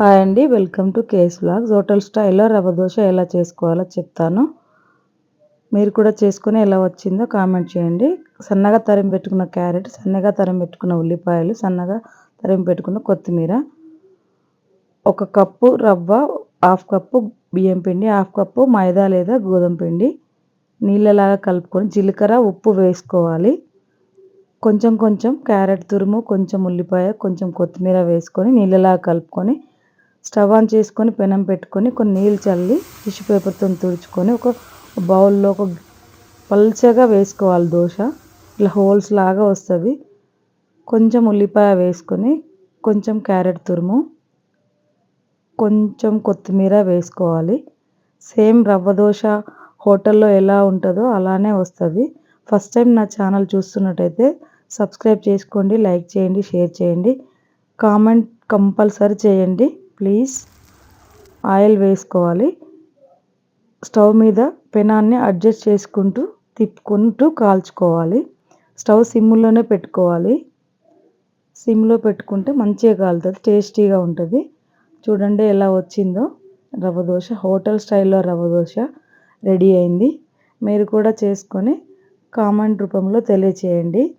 Hi అండి welcome to case blogs hotel స్టైల్లో రవ్వ దోశ ఎలా చేసుకోవాలో చెప్తాను. మీరు కూడా చేసుకుని ఎలా వచ్చిందో కామెంట్ చేయండి. సన్నగా తరిమి పెట్టుకున్న క్యారెట్ సన్నగా తరిమి పెట్టుకున్న ఉల్లిపాయలు సన్నగా తరిమి పెట్టుకున్న కొత్తిమీర ఒక కప్పు రవ్వ హాఫ్ కప్పు బియ్యం పిండి హాఫ్ కప్పు మైదా లేదా గోధుమ పిండి నీళ్ళలాగా కలుపుకొని జీలకర్ర ఉప్పు వేసుకోవాలి. కొంచెం కొంచెం క్యారెట్ తురుము కొంచెం ఉల్లిపాయ కొంచెం కొత్తిమీర వేసుకొని నీళ్ళలాగా కలుపుకొని స్టవ్ ఆన్ చేసుకొని పెనం పెట్టుకొని కొన్ని నీళ్ళు చల్లి టిష్యూ పేపర్తో తుడుచుకొని ఒక బౌల్లో ఒక పల్చగా వేసుకోవాలి దోశ. ఇలా హోల్స్ లాగా వస్తుంది. కొంచెం ఉల్లిపాయ వేసుకొని కొంచెం క్యారెట్ తురుము కొంచెం కొత్తిమీర వేసుకోవాలి. సేమ్ రవ్వ దోశ హోటల్లో ఎలా ఉంటుందో అలానే వస్తుంది. ఫస్ట్ టైం నా ఛానల్ చూస్తున్నట్టయితే సబ్స్క్రైబ్ చేసుకోండి లైక్ చేయండి షేర్ చేయండి కామెంట్ కంపల్సరీ చేయండి. ప్లీజ్. ఆయిల్ వేసుకోవాలి. స్టవ్ మీద పెనాన్ని అడ్జస్ట్ చేసుకుంటూ తిప్పుకుంటూ కాల్చుకోవాలి. స్టవ్ సిమ్లోనే పెట్టుకోవాలి. సిమ్లో పెట్టుకుంటే మంచిగా కాలుతుంది టేస్టీగా ఉంటుంది. చూడండి ఎలా వచ్చిందో. రవ్వ దోశ హోటల్ స్టైల్లో రవ్వ దోశ రెడీ అయింది. మీరు కూడా చేసుకొని కామెంట్ రూపంలో తెలియచేయండి.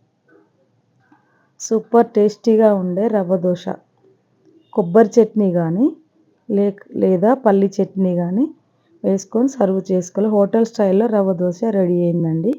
సూపర్ టేస్టీగా ఉండే రవ్వ దోశ. కొబ్బరి చట్నీ కానీ లే లేదా పల్లి చట్నీ కానీ వేసుకొని సర్వ్ చేసుకోవాలి. హోటల్ స్టైల్లో రవ్వ దోశ రెడీ అయిందండి.